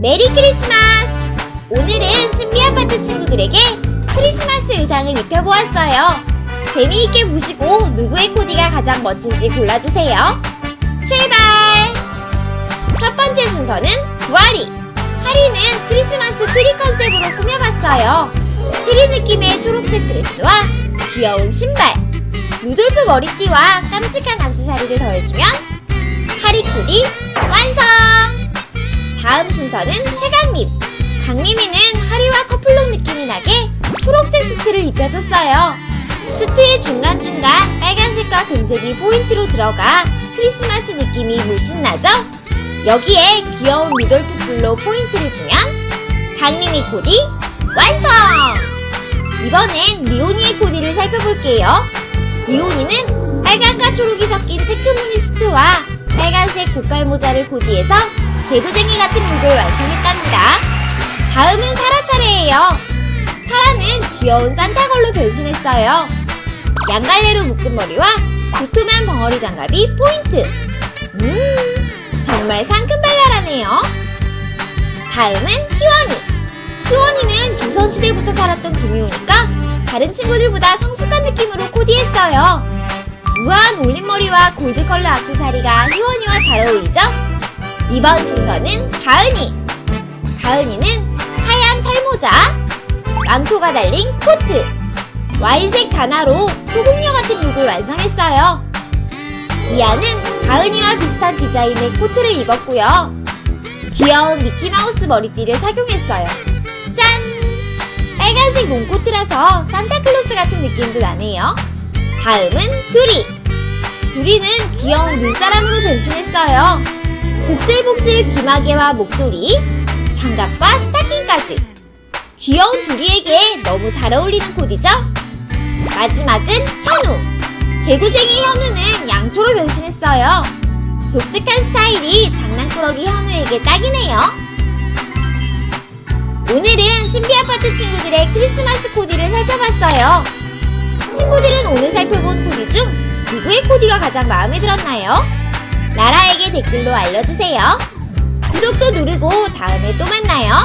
메리 크리스마스! 오늘은 신비 아파트 친구들에게 크리스마스 의상을 입혀보았어요. 재미있게 보시고 누구의 코디가 가장 멋진지 골라주세요. 출발! 첫 번째 순서는 구아리. 하리는 크리스마스 트리 컨셉으로 꾸며봤어요. 트리 느낌의 초록색 드레스와 귀여운 신발, 루돌프 머리띠와 깜찍한 악세사리를 더해주면 하리 코디! 다음 순서는 최강림. 강림이는 하리와 커플룩 느낌이 나게 초록색 수트를 입혀줬어요. 수트의 중간중간 빨간색과 금색이 포인트로 들어가 크리스마스 느낌이 물씬 나죠? 여기에 귀여운 루돌프 뿔로 포인트를 주면 강림이 코디 완성! 이번엔 리오니의 코디를 살펴볼게요. 리오니는 빨간과 초록이 섞인 체크무늬 수트와 빨간색 고깔 모자를 코디해서 개구쟁이 같은 룩을 완성했답니다. 다음은 사라 차례예요. 사라는 귀여운 산타걸로 변신했어요. 양갈래로 묶은 머리와 도톰한 벙어리 장갑이 포인트. 음, 정말 상큼발랄하네요. 다음은 희원이. 희원이는 조선시대부터 살았던 구미호니까 다른 친구들보다 성숙한 느낌으로 코디했어요. 우아한 올림머리와 골드 컬러 악세사리가 희원이와 잘 어울리죠? 이번 순서는 가은이. 가은이는 하얀 털모자, 망토가 달린 코트, 와인색 단화로 소금녀 같은 룩을 완성했어요. 이안은 가은이와 비슷한 디자인의 코트를 입었고요. 귀여운 미키마우스 머리띠를 착용했어요. 짠! 빨간색 롱코트라서 산타클로스 같은 느낌도 나네요. 다음은 두리. 두리는 귀여운 눈사람으로 변신했어요. 복슬복슬 귀마개와 목도리, 장갑과 스타킹까지. 귀여운 두리에게 너무 잘 어울리는 코디죠? 마지막은 현우. 개구쟁이 현우는 양초로 변신했어요. 독특한 스타일이 장난꾸러기 현우에게 딱이네요. 오늘은 신비 아파트 친구들의 크리스마스 코디를 살펴봤어요. 친구들은 오늘 살펴본 코디 중 누구의 코디가 가장 마음에 들었나요? 나라에게 댓글로 알려주세요. 구독도 누르고 다음에 또 만나요.